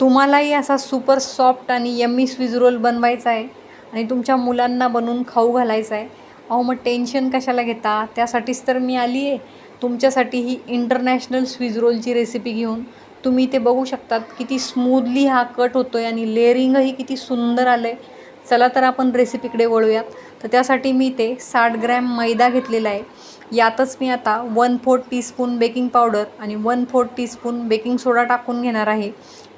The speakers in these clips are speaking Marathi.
तुम्हालाही असा सुपर सॉफ्ट आणि यम्मी स्विज रोल बनवायचा आहे. आणि तुमच्या मुलांना बनवून खाऊ घालायचा आहे. अहो मग टेन्शन कशाला घेता? त्यासाठीच तर मी आली आहे. तुमच्यासाठी ही इंटरनॅशनल स्विज रोलची रेसिपी घेऊन तुम्ही ते बघू शकतात किती स्मूदली हा कट होतो आहे आणि लेअरिंगही किती सुंदर आलं आहे चला तर आपण रेसिपीकडे वळूयात. तर त्यासाठी मी ते साठ ग्रॅम मैदा घेतलेला आहे. यातच मी आता one fourth teaspoon baking powder आणि one fourth teaspoon baking soda टाकून घेणार आहे.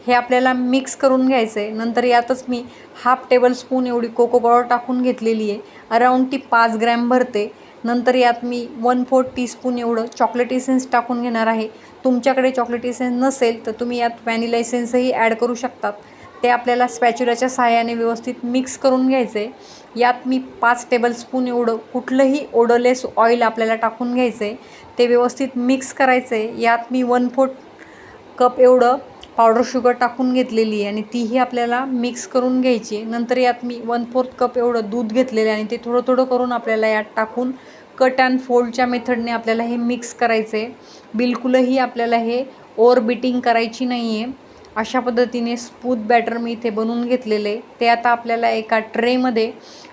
हे आपल्याला मिक्स करून घ्यायचं आहे नंतर यातच मी हाफ टेबलस्पून एवढी कोको पावडर टाकून घेतलेली आहे. अराऊंड ती पाच ग्रॅम भरते. नंतर यात मी वन फोर्थ टीस्पून एवढं चॉकलेट इसेन्स टाकून घेणार आहे. तुमच्याकडे चॉकलेट इसेन्स नसेल तर तुम्ही यात व्हॅनिला इसेन्सही ॲड करू शकतात. ते आपल्याला स्पॅच्युलाच्या सहाय्याने व्यवस्थित मिक्स करून घ्यायचं आहे यात मी पाच टेबलस्पून एवढं कुठलंही ओडोलेस ऑइल आपल्याला टाकून घ्यायचं आहे ते व्यवस्थित मिक्स करायचं आहे यात मी वन फोर्थ कप एवढं पावडर शुगर टाकून घेतलेली आहे आणि तीही आपल्याला मिक्स करून घ्यायची नंतर यात मी वन फोर्थ कप एवढं दूध घेतलेलं आहे आणि ते थोडं थोडं करून आपल्याला यात टाकून कट अँड फोल्डच्या मेथडने आपल्याला हे मिक्स करायचं आहे. बिलकुलही आपल्याला हे ओवर बिटिंग करायची नाही आहे अशा पद्धतीने स्पूत बॅटर मी इथे बनवून घेतलेलं आहे. ते आता आपल्याला एका ट्रेमध्ये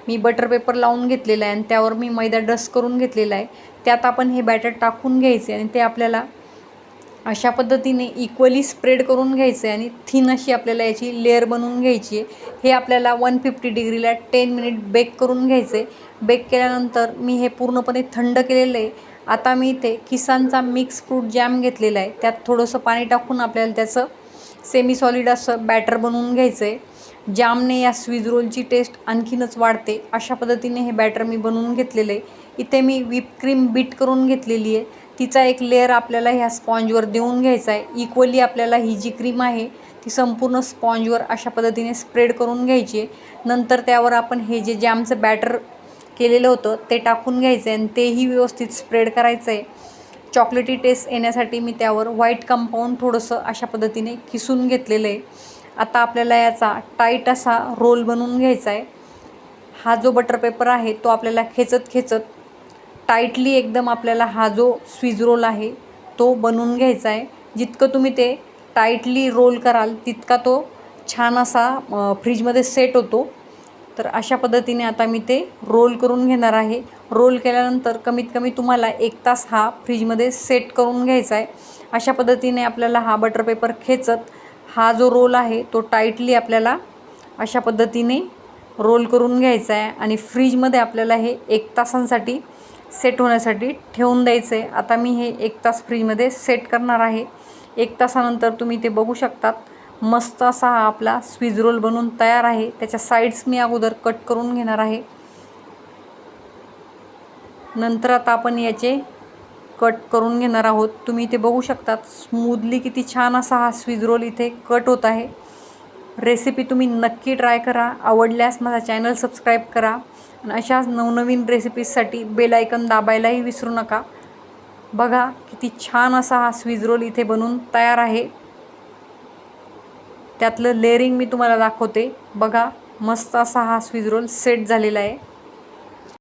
मी बटर पेपर लावून घेतलेलं आहे आणि त्यावर मी मैदा डस्ट करून घेतलेला आहे. त्यात आपण हे बॅटर टाकून घ्यायचे आणि ते आपल्याला अशा पद्धतीने इक्वली स्प्रेड करून घ्यायचं आहे आणि थिन अशी आपल्याला याची लेअर बनवून घ्यायची आहे. हे आपल्याला वन फिफ्टी डिग्रीला टेन मिनिट बेक करून घ्यायचं. आहे बेक केल्यानंतर मी हे पूर्णपणे थंड केलेलं आहे. आता मी इथे किसानचा मिक्स फ्रूट जॅम घेतलेला आहे. त्यात थोडंसं पाणी टाकून आपल्याला त्याचं सेमी सॉलिड असं बॅटर बनवून घ्यायचं आहे. जामने या स्वीज रोलची टेस्ट आणखीनच वाढते. अशा पद्धतीने हे बॅटर मी बनवून घेतलेलं आहे. इथे मी व्हिप क्रीम बीट करून घेतलेली आहे. तिचा एक लेअर आपल्याला ह्या स्पॉन्जवर देऊन घ्यायचा आहे. इक्वली आपल्याला ही जी क्रीम आहे ती संपूर्ण स्पॉन्जवर अशा पद्धतीने स्प्रेड करून घ्यायची आहे. नंतर त्यावर आपण हे जे जॅमचं बॅटर केलेलं होतं ते टाकून घ्यायचं आहे आणि तेही व्यवस्थित स्प्रेड करायचं आहे चॉकलेटी टेस्ट येण्यासाठी मी त्यावर व्हाईट कंपाऊंड थोडंसं अशा पद्धतीने किसून घेतलेलं आहे आता आपल्याला याचा टाईट असा रोल बनवून घ्यायचा आहे हा जो बटर पेपर आहे तो आपल्याला खेचत खेचत टाईटली एकदम आपल्याला हा जो स्विज रोल आहे तो बनवून घ्यायचा आहे. जितकं तुम्ही ते टाईटली रोल कराल तितका तो छान असा फ्रीजमध्ये सेट होतो. तर अशा पद्धतीने आता मी ते रोल करून घेणार आहे. रोल केल्यानंतर कमीत कमी तुम्हाला एक तास हा फ्रीजमध्ये सेट करून घ्यायचा आहे. अशा पद्धतीने आपल्याला हा बटर पेपर खेचत हा जो रोल आहे तो टाईटली आपल्याला अशा पद्धतीने रोल करून घ्यायचा आहे. आणि फ्रीजमध्ये आपल्याला हे एक तासांसाठी सेट होण्यासाठी ठेवून द्यायचं. आहे आता मी हे एक तास फ्रीजमध्ये सेट करणार आहे. एक तासानंतर तुम्ही ते बघू शकतात. मस्त असा हा आपला स्विज रोल बनवून तयार आहे. त्याच्या साईड्स मी अगोदर कट करून घेणार आहे. नंतर आता आपण याचे कट करून घेणार आहोत. तुम्ही इथे बघू शकतात. स्मूदली किती छान असा हा स्विज रोल इथे कट होत आहे. रेसिपी तुम्ही नक्की ट्राय करा. आवडल्यास माझा चॅनल सबस्क्राईब करा. आणि अशाच नवनवीन रेसिपीजसाठी बेल आयकन दाबायलाही विसरू नका. बघा किती छान असा हा स्विज रोल इथे बनून तयार आहे. त्यातलं लेअरिंग मी तुम्हाला दाखवते. बघा मस्त असा हा स्विज रोल सेट झालेला आहे.